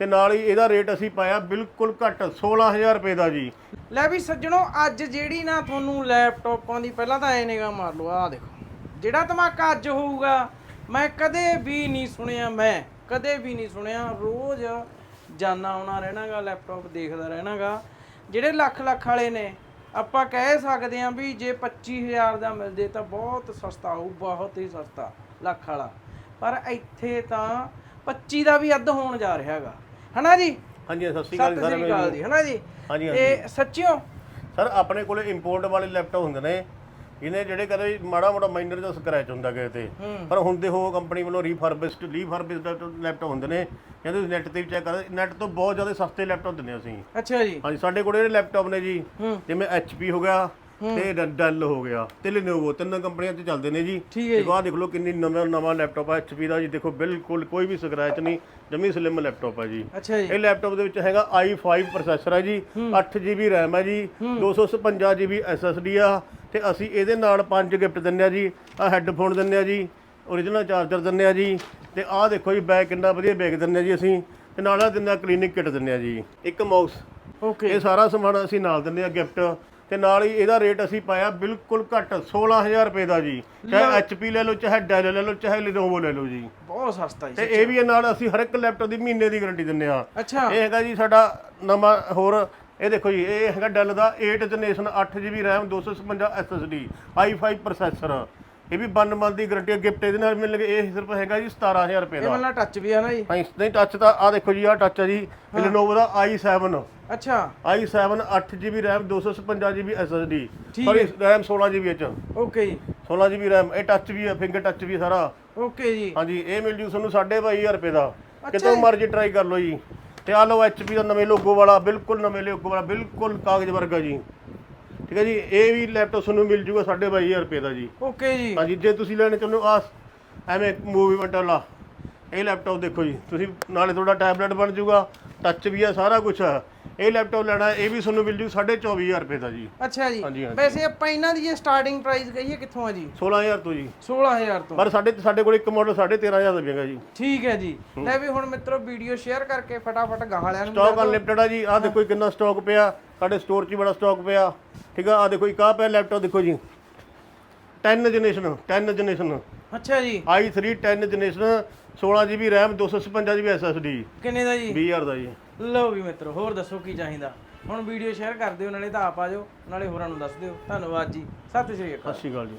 ਤੇ ਨਾਲ ਹੀ ਇਹਦਾ ਰੇਟ ਅਸੀਂ ਪਾਇਆ ਬਿਲਕੁਲ ਘੱਟ 16000 ਰੁਪਏ ਦਾ ਜੀ। ਲੈ ਵੀ ਸੱਜਣੋ, ਅੱਜ ਜਿਹੜੀ ਨਾ ਤੁਹਾਨੂੰ ਲੈਪਟਾਪਾਂ ਦੀ ਪਹਿਲਾਂ ਤਾਂ ਐ ਨਿਗਾ ਮਾਰ ਲਓ, ਆਹ ਦੇਖੋ। ਜਿਹੜਾ ਧਮਾਕਾ ਅੱਜ ਹੋਊਗਾ, ਮੈਂ ਕਦੇ ਵੀ ਨਹੀਂ ਸੁਣਿਆ, ਮੈਂ ਕਦੇ ਵੀ ਨਹੀਂ ਸੁਣਿਆ, ਰੋਜ਼ ਜਾਣਾ ਆਉਣਾ ਰਹਿਣਾਗਾ, ਲੈਪਟਾਪ ਦੇਖਦਾ ਰਹਿਣਾਗਾ। ਜਿਹੜੇ ਲੱਖ ਲੱਖ ਵਾਲੇ ਨੇ, ਆਪਾਂ ਕਹਿ ਸਕਦੇ ਹਾਂ ਵੀ ਜੇ 25000 ਦਾ ਮਿਲ ਜੇ ਤਾਂ ਬਹੁਤ ਸਸਤਾ ਹੋਊ, ਬਹੁਤ ਹੀ ਸਸਤਾ, ਲੱਖ ਵਾਲਾ। ਪਰ ਇੱਥੇ ਤਾਂ 25 ਦਾ ਵੀ ਅੱਧ ਹੋਣ ਜਾ ਰਿਹਾ ਹੈਗਾ। ਹਨਾ ਜੀ? ਹਾਂਜੀ ਸਤਿ ਸ਼੍ਰੀ ਅਕਾਲ ਸਤਿ ਸਾਰਿਆਂ ਸ੍ਰੀ ਅਕਾਲ ਜੀ ਹਨਾ ਜੀ? ਹਾਂਜੀ ਇਹ ਸੱਚਿਓ? ਸਰ ਆਪਣੇ ਕੋਲੇ ਇੰਪੋਰਟ ਵਾਲੇ ਲੈਪਟਾਪ ਹੁੰਦੇ ਨੇ। ਇਹਨੇ ਜਿਹੜੇ ਕਦੇ ਮਾੜਾ ਮੋਟਾ ਮਾਈਨਰ ਦਾ ਸਕ੍ਰੈਚ ਹੁੰਦਾ ਕਿਸੇ ਤੇ। ਪਰ ਹੁੰਦੇ ਹੋ ਕੰਪਨੀ ਵੱਲੋਂ ਰੀਫਰਬਿਸ਼ਡ ਰੀਫਰਬਿਸ਼ਡ ਲੈਪਟਾਪ ਹੁੰਦੇ ਨੇ। ਤੁਸੀਂ ਨੈਟ ਤੇ ਵੀ ਚੈੱਕ ਕਰਦੇ ਨੈਟ ਤੋਂ ਬਹੁਤ ਜ਼ਿਆਦਾ ਸਸਤੇ ਲੈਪਟਾਪ ਦਿੰਦੇ ਅਸੀਂ। ਅੱਛਾ ਜੀ। ਹਾਂਜੀ ਸਾਡੇ ਕੋਲ ਜਿਹੜੇ ਲੈਪਟਾਪ ਨੇ ਜੀ। ਜਿਵੇਂ HP ਹੋ ਗਿਆ। ਤੇ ਡੈਲ ਹੋ ਗਿਆ। ਤੇ Lenovo ਤਿੰਨ ਕੰਪਨੀਆਂ ਤੇ ਚੱਲਦੇ ਨੇ ਜੀ। ਠੀਕ ਹੈ ਜੀ। ਦੇਖੋ ਆਹ ਦੇਖ ਲਓ ਕਿੰਨੀ ਨਵਾਂ ਨਵਾਂ ਲੈਪਟਾਪ ਆ HP ਦਾ ਜੀ। ਦੇਖੋ ਬਿਲਕੁਲ ਕੋਈ ਵੀ ਸਕ੍ਰੈਚ ਨਹੀਂ ਜਮੀ ਸਲਿਮ ਲੈਪਟਾਪ ਹੈ ਜੀ। ਅੱਛਾ ਜੀ। ਇਹ ਲੈਪਟਾਪ ਦੇ ਵਿੱਚ ਹੈਗਾ i5 ਪ੍ਰੋਸੈਸਰ ਹੈ। ਜੀ 8GB RAM ਹੈ। ਜੀ 256GB SSD ਆ। ਤੇ ਅਸੀਂ ਇਹਦੇ ਨਾਲ ਪੰਜ ਗਿਫਟ ਦਿੰਨੇ ਆ ਜੀ। ਆ ਹੈੱਡਫੋਨ ਦਿੰਨੇ ਆ ਜੀ। origignal ਚਾਰਜਰ ਦਿੰਨੇ ਆ ਜੀ। ਤੇ ਆਹ ਦੇਖੋ ਜੀ ਬੈਗ ਕਿੰਨਾ ਵਧੀਆ ਬੈਗ ਦਿੰਨੇ ਆ ਜੀ ਅਸੀਂ। ਤੇ ਨਾਲ ਆ ਦਿੰਨੇ ਆ ਕਲੀਨਿਕ ਕਿਟ ਦਿੰਨੇ ਆ ਜੀ। ਇੱਕ ਮਾਊਸ ਓਕੇ ਇਹ ਸਾਰਾ ਸਮਾਨ ਅਸੀਂ ਨਾਲ ਦਿੰਨੇ ਆ ਗਿਫਟ ਤੇ ਨਾਲ ਹੀ ਇਹਦਾ ਰੇਟ ਅਸੀਂ ਪਾਇਆ ਬਿਲਕੁਲ ਘੱਟ 16000 ਰੁਪਏ ਦਾ ਜੀ। ਚਾਹੇ HP ਲੈ ਲਓ ਚਾਹੇ Dell ਲੈ ਲਓ ਚਾਹੇ Lenovo ਲੈ ਲਓ ਜੀ। ਬਹੁਤ ਸਸਤਾ ਜੀ ਤੇ ਇਹ ਵੀ ਇਹ ਨਾਲ ਅਸੀਂ ਹਰ ਇੱਕ ਲੈਪਟਾਪ ਦੀ ਮਹੀਨੇ ਦੀ ਗਾਰੰਟੀ ਦਿੰਨੇ ਆ ਅੱਛਾ। ਇਹ ਹੈਗਾ ਜੀ ਸਾਡਾ ਨਵਾਂ ਹੋਰ ਇਹ ਦੇਖੋ ਜੀ ਇਹ ਹੈਗਾ ਡੈਲ ਦਾ 8 generation 8GB RAM 256 SSD i5 processor ਇਹ ਵੀ 1 ਮੰਥ ਦੀ ਗਾਰੰਟੀ ਗਿਫਟ ਇਹਦੇ ਨਾਲ ਮਿਲਣਗੇ ਇਹ ਸਿਰਫ ਹੈਗਾ ਜੀ 17000 ਰੁਪਏ ਇਹ ਦਾ। ਟੱਚ ਵੀ ਹੈ ਨਾ ਜੀ। ਹਾਂ ਨਹੀਂ ਟੱਚ ਦਾ ਆ ਦੇਖੋ ਜੀ ਆ ਟੱਚ ਹੈ। ਜੀ Lenovo ਦਾ i7 ਅੱਛਾ। i7 8GB RAM 256GB SSD ਠੀਕ RAM 16GB ਚ ਓਕੇ ਜੀ। 16GB RAM ਇਹ ਟੱਚ ਵੀ ਹੈ ਫਿੰਗਰ ਟੱਚ ਵੀ ਹੈ ਸਾਰਾ। ਓਕੇ ਜੀ। ਹਾਂਜੀ ਇਹ ਮਿਲ ਜੂ ਤੁਹਾਨੂੰ 2500 ਰੁਪਏ ਦਾ। ਕਿਤੋਂ ਮਰਜ਼ੀ ਟਰਾਈ ਕਰ ਲਓ ਜੀ। ਤੇ ਆ ਲਓ HP ਦਾ ਨਵੇਂ ਲੋਗੋ ਵਾਲਾ ਬਿਲਕੁਲ ਨਵੇਂ ਲੋਗੋ ਵਾਲਾ ਬਿਲਕੁਲ ਕਾਗਜ਼ ਵਰਗਾ ਜੀ। ਠੀਕ ਹੈ ਜੀ ਇਹ ਵੀ ਲੈਪਟਾਪ ਤੁਹਾਨੂੰ ਮਿਲ ਜੂਗਾ 2500 ਰੁਪਏ ਦਾ ਜੀ। ਓਕੇ ਜੀ। ਹਾਂਜੀ ਜੇ ਤੁਸੀਂ ਲੈਣੇ ਚਾਹੁੰਦੇ ਹੋ ਆ ਐਵੇਂ ਮੂਵਮੈਂਟ ਵਾਲਾ ਇਹ ਲੈਪਟਾਪ ਦੇਖੋ ਜੀ ਤੁਸੀਂ ਨਾਲੇ ਤੁਹਾਡਾ ਟੈਬਲੇਟ ਬਣ ਜੂਗਾ ਟੱਚ ਵੀ ਆ ਸਾਰਾ ਕੁਝ ਆ। ਇਹ ਲੈਪਟਾਪ ਲੈਣਾ ਇਹ ਵੀ ਤੁਹਾਨੂੰ ਮਿਲ ਜੂ 24500 ਰੁਪਏ ਦਾ ਜੀ। ਅੱਛਾ ਜੀ। ਹਾਂਜੀ, ਹਾਂਜੀ। ਵੈਸੇ ਆਪਾਂ ਇਹਨਾਂ ਦੀ ਜੇ ਸਟਾਰਟਿੰਗ ਪ੍ਰਾਈਸ ਕਹੀਏ ਕਿੱਥੋਂ ਆ ਜੀ? 16000 ਤੋਂ ਜੀ। 16000 ਤੋਂ। ਪਰ ਸਾਡੇ ਸਾਡੇ ਕੋਲ ਇੱਕ ਮਾਡਲ 13500 ਦਾ ਪਏਗਾ ਜੀ। ਠੀਕ ਹੈ ਜੀ। ਲੈ ਵੀ ਹੁਣ ਮਿੱਤਰੋ ਵੀਡੀਓ ਸ਼ੇਅਰ ਕਰਕੇ ਫਟਾਫਟ ਗਾਹ ਵਾਲਿਆਂ ਨੂੰ ਸਟਾਕ ਅਨਲਿਮਟਡ ਆ ਜੀ। ਆਹ ਦੇਖੋ ਜੀ ਕਿੰਨਾ ਸਟਾਕ ਪਿਆ। ਸਾਡੇ ਸਟੋਰ 'ਚ ਹੀ ਬੜਾ ਸਟਾਕ ਪਿਆ। ਠੀਕ ਆ ਆਹ ਦੇਖੋ ਜੀ ਕਾਹ ਪਿਆ ਲੈਪਟਾਪ ਦੇਖੋ ਜੀ। 10 ਜਨਰੇਸ਼ਨ 10 ਜਨਰੇਸ਼ਨ ਅੱਛਾ ਜੀ। i3 10 generation 16GB RAM 256GB SSD ਕਿੰਨੇ ਦਾ ਜੀ? 20000 ਦਾ ਜੀ। ਲਓ ਵੀ ਮਿੱਤਰੋ ਹੋਰ ਦੱਸੋ ਕੀ ਚਾਹੀਦਾ। ਹੁਣ ਵੀਡੀਓ ਸ਼ੇਅਰ ਕਰ ਦਿਓ ਨਾਲੇ ਤਾਂ ਆਪ ਆ ਜਾਓ ਨਾਲੇ ਹੋਰਾਂ ਨੂੰ ਦੱਸ ਦਿਓ। ਧੰਨਵਾਦ ਜੀ। ਸਤਿ ਸ਼੍ਰੀ ਅਕਾਲ। ਸਤਿ ਸ਼੍ਰੀ ਅਕਾਲ ਜੀ।